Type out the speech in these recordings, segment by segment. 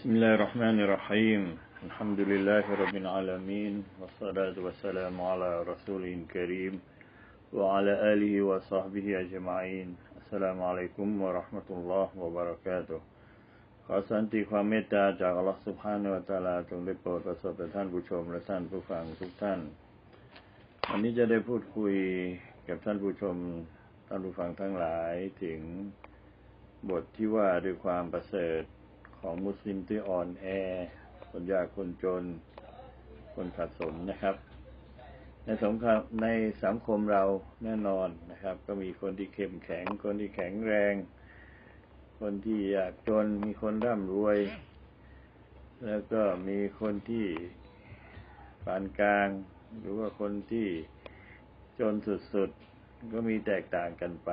بسم الله الرحمن الرحيم الحمد لله رب العالمين والصلاة والسلام على رسول كريم وعلى آله وصحبه أجمعين السلام عليكم ورحمة الله وبركاته ขอสันติความเมตตาจากอัลลอฮฺสุบฮานะวะตะอาลาจงได้โปรดประสบแด่ท่านผู้ชมและท่านผู้ฟังทุกท่าน วันนี้จะได้พูดคุยกับท่านผู้ชมท่านผู้ฟังทั้งหลายถึงบทที่ว่าด้วยความประเสริฐ ของมุสลิมที่อ่อนแอคนยากคนจน คนขัดสนนะครับ ในสงคมในสังคมเราแน่นอนนะครับ ก็มีคนที่เข้มแข็ง คนที่แข็งแรง คนที่ยากจนมีคนร่ำรวย แล้วก็มีคนที่ปานกลาง หรือว่าคนที่จนสุดๆ ก็มีแตกต่างกันไป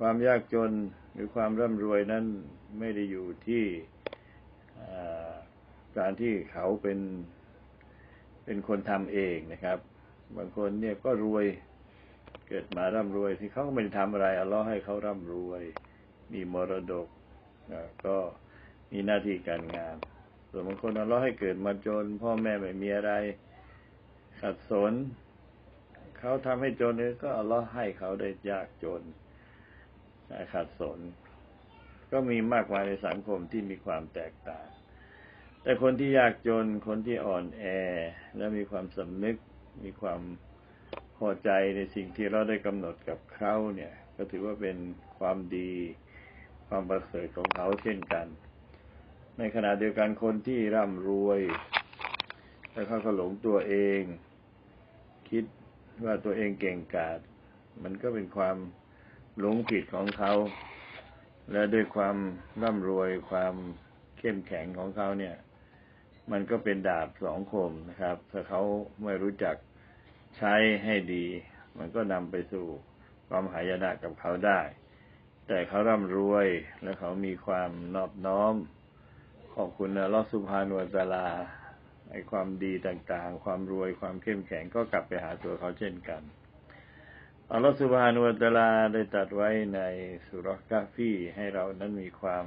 ความยากจนหรือความร่ำรวยนั้นไม่ได้อยู่ที่การที่เขาเป็นเป็นคนทำเองนะครับ บางคนเนี่ยก็รวยเกิดมาร่ำรวยที่เขาไม่ได้ทำอะไรอัลลอฮ์ให้เขาร่ำรวย มีมรดกก็มีหน้าที่การงานส่วนบางคนอัลลอฮ์ให้เกิดมาจน พ่อแม่ไม่มีอะไรขัดสน เขาทำให้จนเนี่ยก็อัลลอฮ์ให้เขาได้ยากจน ขัดสน ก็มีมากมายในสังคมที่มีความแตกต่าง แต่คนที่ยากจนคนที่อ่อนแอ และมีความสำนึก มีความพอใจในสิ่งที่เราได้กำหนดกับเขาเนี่ย ก็ถือว่าเป็นความดีความประเสริฐของเขาเช่นกัน ในขณะเดียวกันคนที่ร่ำรวยแล้วเขาก็หลงตัวเอง คิดว่าตัวเองเก่งกาจมันก็เป็นความ หลงผิดของเขา และด้วยความร่ำรวยความเข้มแข็งของเขาเนี่ย มันก็เป็นดาบสองคมนะครับ ถ้าเขาไม่รู้จักใช้ให้ดี มันก็นำไปสู่ความหายนะกับเขาได้ แต่เขาร่ำรวยและเขามีความนอบน้อม ขอบคุณลอสุภานวตาลาไอความดีต่างๆ ความรวยความเข้มแข็งก็กลับไปหาตัวเขาเช่นกัน อัลลอฮฺสุบฮานุวะตลาได้ตัดไว้ในสุรกาฟีให้เรานั้นมีความ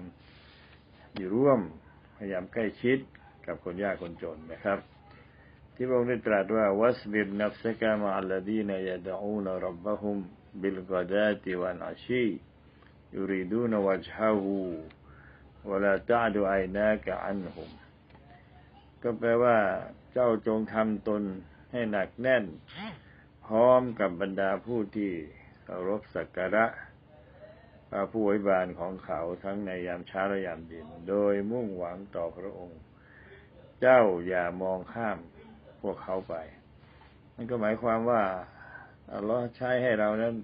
อยู่ร่วมพยายามใกล้ชิดกับคนยากคนจนนะครับ ที่พระองค์ได้ตรัสว่าวัสบิรนัฟสกามะอัลลดีนยะดะอูนรับบะฮุมบิลกอดาติวันอาชียูริดูนวัจฮะฮูวลาตาดูไอนาะอันฮุมก็แปลว่าเจ้าจงทำตนให้หนักแน่น พร้อมกับบรรดาผู้ที่เคารพสักการะพระผู้ไว้บานของเขาทั้งในยามเช้าและยามเย็นโดยมุ่งหวังต่อพระองค์ เจ้าอย่ามองข้ามพวกเขาไปนั่นก็หมายความว่าอัลลอฮ์ใช้ให้เรานั้น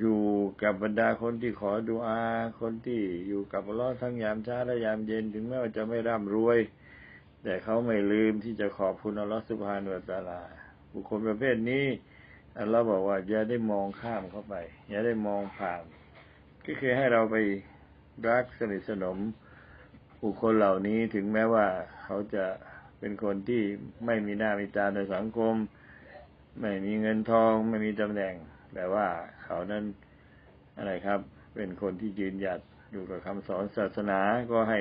อยู่กับบรรดาคนที่ขอดุอา คนที่อยู่กับอัลลอฮ์ทั้งยามเช้าและยามเย็นถึงแม้ว่าจะไม่ร่ำรวย แต่เขาไม่ลืมที่จะขอบคุณอัลลอฮ์สุบฮานุตาลา บุคคลประเภทนี้เราบอกว่าอย่าได้มองข้ามเข้าไป อย่าได้มองผ่านก็คือให้เราไปรักสนิทสนมบุคคลเหล่านี้ถึงแม้ว่าเขาจะเป็นคนที่ไม่มีหน้ามีตาในสังคม ไม่มีเงินทอง ไม่มีตำแหน่ง แต่ว่าเขานั้นอะไรครับ เป็นคนที่ยืนหยัดอยู่กับคำสอนศาสนาก็ให้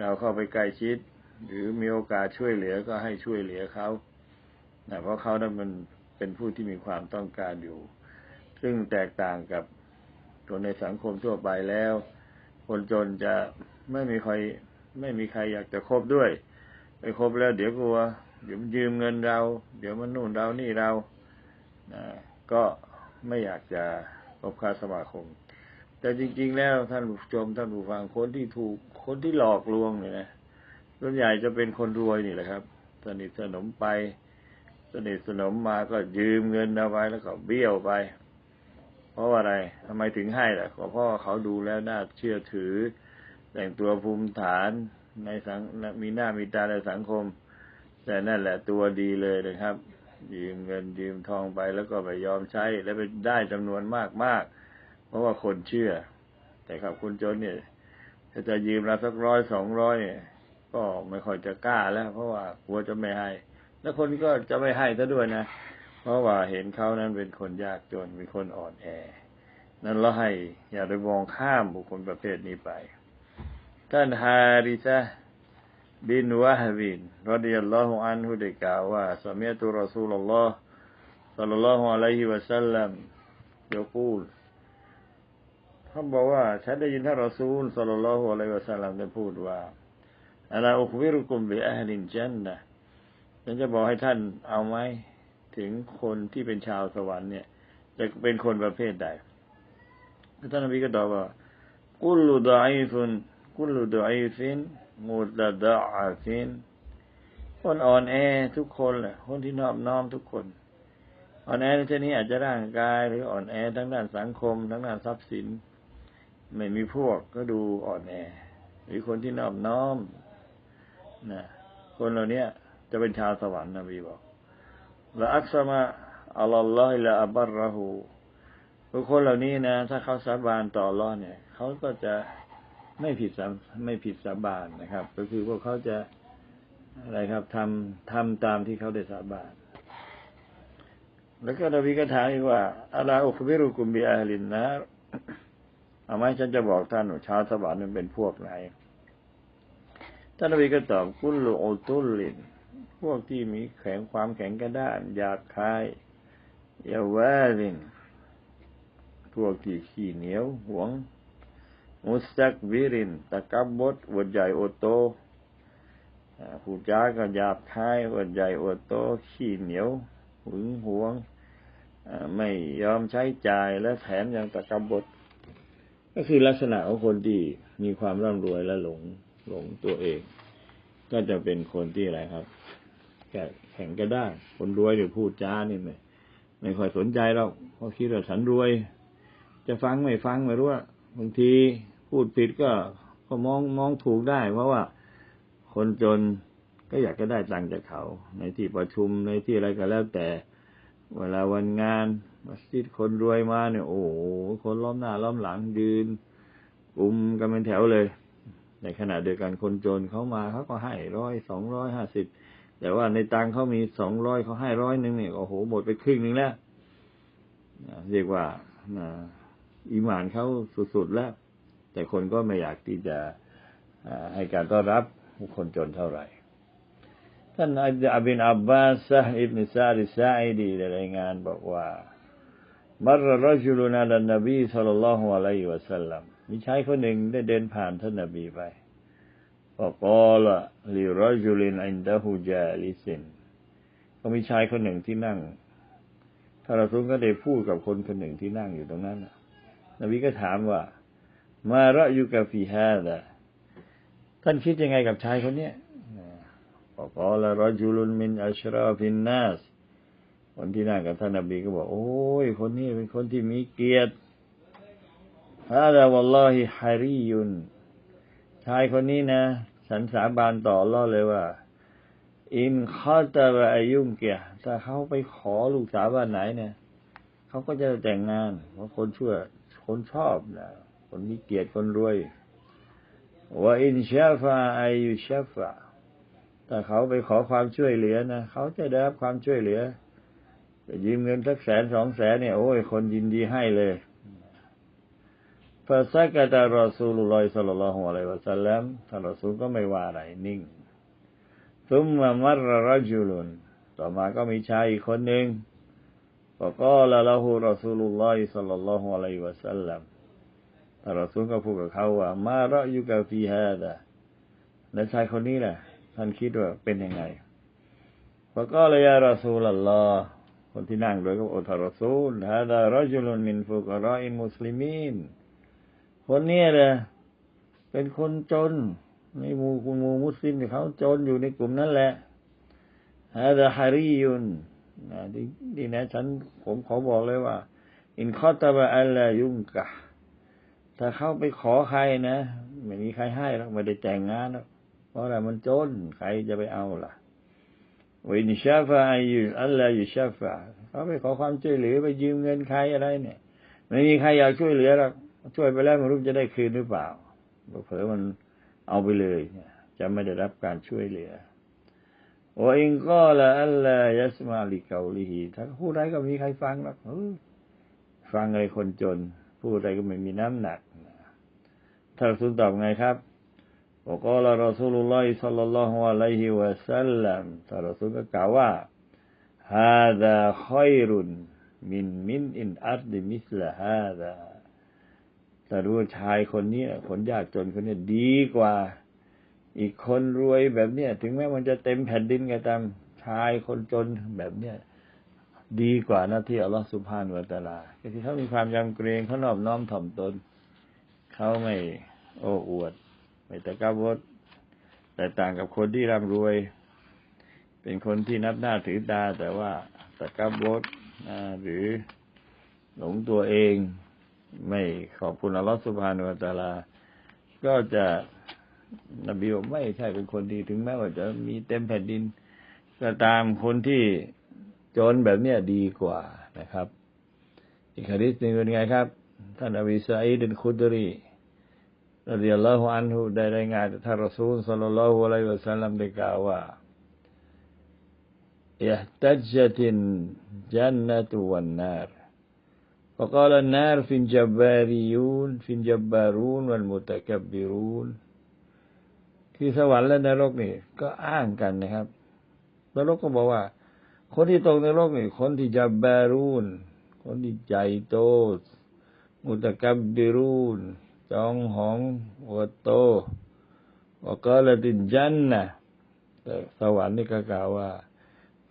เราเข้าไปใกล้ชิด หรือมีโอกาสช่วยเหลือก็ให้ช่วยเหลือเขา นะเพราะเขานั้นมันเป็นผู้ที่มีความต้องการอยู่ ซึ่งแตกต่างกับคนในสังคมทั่วไปแล้ว คนจนจะไม่มีใครไม่มีใครอยากจะคบด้วย ไปคบแล้วเดี๋ยวกลัว เดี๋ยวมันยืมเงินเรา เดี๋ยวมันนู่นเรานี่เรานะก็ไม่อยากจะคบค้าสมาคม แต่จริง ๆ แล้วท่านผู้ชมท่านผู้ฟังคนที่ถูกคนที่หลอกลวงเนี่ยนะส่วนใหญ่จะเป็นคนรวยนี่แหละครับ สนิทสนมไป สนิทสนมมาก็ยืมเงินเอาไว้แล้วก็เบี้ยวไป เพราะอะไรทำไมถึงให้ล่ะก็เพราะเขาดูแล้วน่าเชื่อถือ แต่งตัวภูมิฐานในสังมีหน้ามีตาในสังคม แต่นั่นแหละตัวดีเลยนะครับ ยืมเงินยืมทองไปแล้วก็ไปยอมใช้แล้วไปได้จำนวนมากมากเพราะว่าคนเชื่อ แต่ครับคุณจนเนี่ยถ้าจะยืมเราสักร้อยสองร้อยเนี่ยก็ไม่ค่อยจะกล้าแล้ว เพราะว่ากลัวจะไม่ให้ แล้วคนก็จะไม่ให้ซะด้วยนะ เพราะว่าเห็นเขานั้นเป็นคนยากจนเป็นคนอ่อนแอ นั้นเราให้อย่าไปมองข้ามบุคคลประเภทนี้ไป ท่านฮาริซะบินวะฮบินรดิยัลลอฮุอันฮุได้กล่าวว่าสมัยตุรอซูลลอฮ์สัลลัลลอฮุอะลัยฮิวะสัลลัมยกูลท่านบอกว่าฉันได้ยินท่านรอซูลสัลลัลลอฮุอะลัยฮิวะสัลลัมได้พูดว่าอัลาอุคบิรุกุมบิอัลลินจันนะ ฉันจะบอกให้ท่านเอาไหมถึงคนที่เป็นชาวสวรรค์เนี่ย จะเป็นคนประเภทใดท่านนบีก็ตอบว่ากุลุดอยฟุนกุลุดอยฟินมุดดะอาฟินคนอ่อนแอทุกคนแหละคนที่นอบน้อมทุกคน อ่อนแอในที่นี้อาจจะร่างกายหรืออ่อนแอทั้งด้านสังคม ทั้งด้านทรัพย์สิน ไม่มีพวกก็ดูอ่อนแอ หรือคนที่นอบน้อมนะคนเหล่านี้ จะเป็นชาวสวรรค์นบีบอกละอักษมาอัลลอฮฺละอับบารหูบุคคลเหล่านี้นะ ถ้าเขาสาบานต่อรอดเนี่ย เขาก็จะไม่ผิดสาไม่ผิดสาบานนะครับ ก็คือพวกเขาจะอะไรครับทำทำตามที่เขาได้สาบาน แล้วก็นบีก็ถามอีกว่าอัลาอุคบิรุกุมบีอาลินนะเอาไหมฉันจะบอกท่านว่าชาวสวรรค์มันเป็นพวกไหนท่านนบีก็ตอบกุลูอุตุลิน พวกที่มีแข็งความแข็งกระด้านอยากคายยาวาลินพวกที่ขี้เหนียวหวง มุสตักวิรินตะกับบดวดใหญ่โอโตผู้จ้าก็หยาบคายวดใหญ่โอโต ขี้เหนียวหึงหวงไม่ยอมใช้จ่ายและแถมยังตะกบดก็คือลักษณะของคนที่มีความร่ำรวยและหลงหลงตัวเอง ก็จะเป็นคนที่อะไรครับ แข่งก็ได้ คนรวยเดี๋ยวพูดจ้านี่ไม่ไม่ค่อยสนใจเราเพราะคิดว่าฉันรวย จะฟังไม่ฟังไม่รู้ว่าบางทีพูดผิดก็ก็มองมองถูกได้ เพราะว่าคนจนก็อยากจะได้ตังค์จากเขา ในที่ประชุมในที่อะไรก็แล้วแต่ เวลาวันงานมัสยิดคนรวยมาเนี่ย โอ้โหคนล้อมหน้าล้อมหลังยืนกลุ่มกันเป็นแถวเลย ในขณะเดียวกันคนจนเขามาเขาก็ให้ร้อยสองร้อยห้าสิบ แต่ว่าในตังเขามีสองร้อยเขาให้ร้อยหนึ่งเนี่ยโอ้โหหมดไปครึ่งหนึ่งแล้วเรียกว่าอิหมานเขาสุดๆแล้ว แต่คนก็ไม่อยากที่จะให้การต้อนรับคนจนเท่าไหร่ ท่านอับินอับบาสอิบนิซาดิซาอิดีได้รายงานบอกว่ามรรจุลนาดันนบีสัลลัลลอฮุอะลัยฮิวะสัลลัมมีชายคนหนึ่งได้เดินผ่านท่านนบีไป กอละลิรจุลินอินดะฮูจาลิสินก็มีชายคนหนึ่งที่นั่งท่านรอซูลก็ได้พูดกับคนคนหนึ่งที่นั่งอยู่ตรงนั้นนบีก็ถามว่า มาระยุกาฟีฮาดะท่านคิดยังไงกับชายคนนี้กอละรจุลุนมินอัชราฟินนัสคนที่นั่งกับท่านนบีก็บอก โอ้ย คนนี้เป็นคนที่มีเกียรติฮาดะวัลลอฮิฮาริยุนชายคนนี้นะ ฉันสาบานต่อล่อเลยว่า อินข้าจะไปอายุมเกียถ้าเขาไปขอลูกสาวบ้านไหนเนี่ยเขาก็จะแต่งงาน เพราะคนชั่วคนชอบนะคนมีเกียรติคนรวยว่าอินชาฟาอายุชาฟาถ้าเขาไปขอความช่วยเหลือนะเขาจะได้รับความช่วยเหลือจะยืมเงินสักแสนสองแสนเนี่ยโอ้ยคนยินดีให้เลย ฟาซักตารอซูลุลอฮิสัลลัลลอฮุอะลัยวะสัลลัมท่านรอซูลก็ไม่ว่าอะไรนิ่งซุมมามรรจุลุนต่อมาก็มีชายอีกคนหนึ่งก็ละละหูรอซูลุลลอฮิสัลลัลลอฮุอะลัยวะสัลลัมท่านรอซูลก็พูดกับเขาว่า มาระยุกาฟีฮาดะและชายคนนี้แหละท่านคิดว่าเป็นยังไงก็ลยยารอซูลลอฮคนที่นั่งด้วยก็อัลรอซูลฮาดารจุลุนมินฟุกรออิมุสลิมีน คนนี้แหละเป็นคนจนในหมู่หมู่มุสลิมเขาจนอยู่ในกลุ่มนั้นแหละฮาดาฮาริยุนดีนะฉันผมขอบอกเลยว่า อินคอตบะอัลลายุงกะถ้าเข้าไปขอใครนะไม่มีใครให้แล้วไม่ได้แต่งงานแล้วเพราะอะไรมันจนใครจะไปเอาล่ะวินชาฟาอายุอัลลอยู่ชาฟาเขาไปขอความช่วยเหลือไปยืมเงินใครอะไรเนี่ย ไม่มีใครอยากช่วยเหลือหรอก ช่วยไปแล้วมันรู้จะได้คืนหรือเปล่าเผลอมันเอาไปเลยจะไม่ได้รับการช่วยเหลือโอ้เองก็ละอัลลยัสมาลิเกาลีถ้าพูดอะไรก็มีใครฟังหรอกฟังอะไรคนจน พูดอะไรก็ไม่มีน้ำหนักท่านสุนตอบไงครับบอกว่าเรอสุลลอฮิสัลลัลลอฮุอะลัยฮิวะสัลลัมท่านรสุลก็กล่าวว่าฮาดะคอยรุนมินมินอินอัลดิมิสละฮาดะ แต่รู้ชายคนนี้คนยากจนคนนี้ดีกว่า อีกคนรวยแบบเนี้ยถึงแม้มันจะเต็มแผ่นดินก็ตามชายคนจนแบบเนี้ยดีกว่าหน้าที่อัลลอฮฺสุภาณวตาลาคือเขามีความยำเกรงเขานอบน้อมถ่อมตนเขาไม่โอ้อวด ไม่ตะกบดแต่ต่างกับคนที่ร่ำรวย เป็นคนที่นับหน้าถือตา แต่ว่าตะกบดหรือหลงตัวเอง ไม่ขอบคุณอัลลอฮฺสุบฮานุวะตาลา ก็จะนบีบอกไม่ใช่เป็นคนดีถึงแม้ว่าจะมีเต็มแผ่นดิน ก็ตามคนที่จนแบบเนี้ยดีกว่านะครับ อีกฮะดิษหนึ่งเป็นไงครับ ท่านอบีสัยดินคุดรีรดิยัลลอฮุอันฮุได้รายงานจากท่านรอซูลสัลลัลลอฮุอะลัยฮิวะสัลลัมได้กล่าวว่า احتجت الجنة والنار فقال النار في الجباريون في الجبارون والمتكبرون คือสวรรค์และนรกนี่ก็อ้างกันนะครับนรกก็บอกว่า คนที่ตกนรกนี่คนที่จับบารูน คนที่ใจโต มุตะกับบิรูน จองหองหัวโตว่าก็ละดินจันนะแต่สวรรค์นี่ก็กล่าวว่า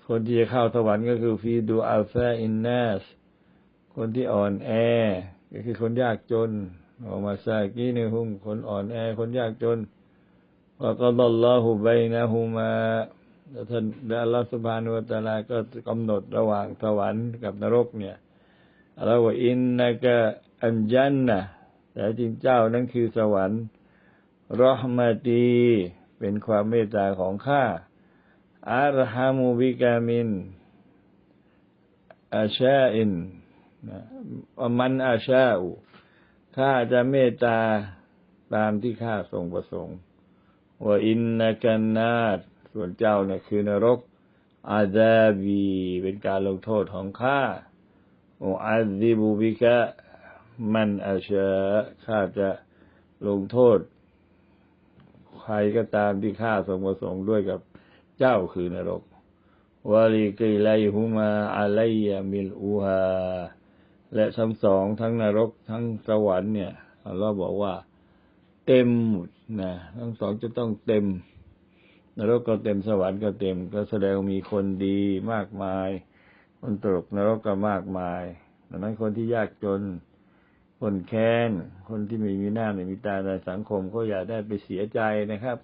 คนที่จะเข้าสวรรค์ก็คือฟีดูอัลฟาอินนัส คนที่อ่อนแอ ก็คือคนยากจน ออกมาซากีในหุ่มคนอ่อนแอ คนยากจนว่าก็ลลอฮุบัยนะฮูมาท่านอัลลอฮฺสุบานุวตาลาก็กำหนดระหว่างสวรรค์กับนรกเนี่ยเราว่าอินนะกะอันจันนะแต่จริงเจ้านั้นคือสวรรค์รอฮมาตีเป็นความเมตตาของข้าอารฮามูบิกามินอาชาอิน มันอาชาอุข้าจะเมตตาตามที่ข้าทรงประสงค์ว่าอินนกันนาตส่วนเจ้าเนี่ยคือนรกอาซาบีเป็นการลงโทษของข้าโออาซิบูบิกะมันอาชาข้าจะลงโทษ ใครก็ตามที่ข้าทรงประสงค์ด้วยกับเจ้าคือนรกวาลีกิไลฮุมาอะไลยามิลอูฮา และทั้งสองทั้งนรกทั้งสวรรค์เนี่ยเราบอกว่า เต็มหมดนะทั้งสองจะต้องเต็ม นรกก็เต็มสวรรค์ก็เต็ม ก็แสดงมีคนดีมากมาย คนตกนรกก็มากมายดังนั้นคนที่ยากจน คนแค้น คนที่ไม่มีหน้าไม่มีตาในสังคมก็อย่าได้ไปเสียใจนะครับ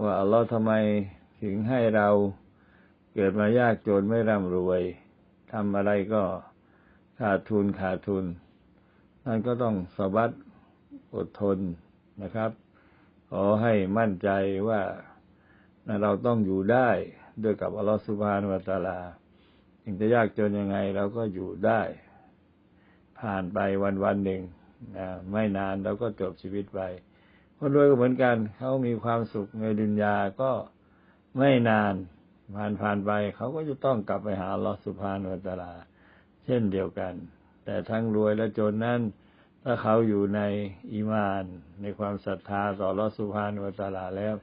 ว่าอัลลอฮ์ทำไมถึงให้เราเกิดมายากจนไม่ร่ำรวยทำอะไรก็ ขาดทุนขาดทุนนั่นก็ต้องสบัดอดทนนะครับ ขอให้มั่นใจว่าเราต้องอยู่ได้ด้วยกับอัลลอฮฺสุบฮานวะตาลาถึงจะยากจนยังไงเราก็อยู่ได้ ผ่านไปวันวันหนึ่งนะไม่นานเราก็จบชีวิตไปคนรวยก็เหมือนกันเขามีความสุขในดุนยาก็ไม่นานผ่านผ่านไปเขาก็จะต้องกลับไปหาอัลลอฮฺสุบฮานวะตาลา เช่นเดียวกัน แต่ทั้งรวยและจนนั้น ถ้าเขาอยู่ในอีมาน ในความศรัทธาต่ออัสุบฮานวะตาลาแล้ว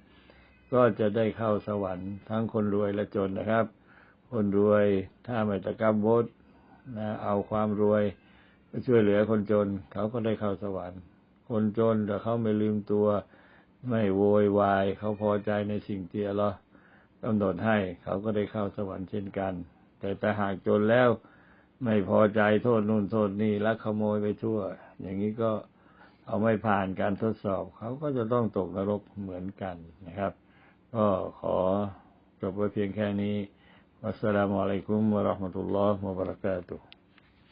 ก็จะได้เข้าสวรรค์ทั้งคนรวยและจนนะครับ คนรวยถ้าไม่ตะกบบดนะเอาความรวยไปช่วยเหลือคนจน เขาก็ได้เข้าสวรรค์ คนจนแต่เขาไม่ลืมตัว ไม่โวยวาย เขาพอใจในสิ่งที่เรากำหนดให้ เขาก็ได้เข้าสวรรค์เช่นกัน แต่แต่หากจนแล้ว ไม่พอใจโทษนู่นโทษนี่ลักขโมยไปทั่ว อย่างนี้ก็เอาไม่ผ่านการทดสอบ เขาก็จะต้องตกนรกเหมือนกันนะครับ ก็ขอจบไว้เพียงแค่นี้วัสสลามุอะลัยกุมวะราะห์มะตุลลอฮ์วะบะเราะกาตุฮ์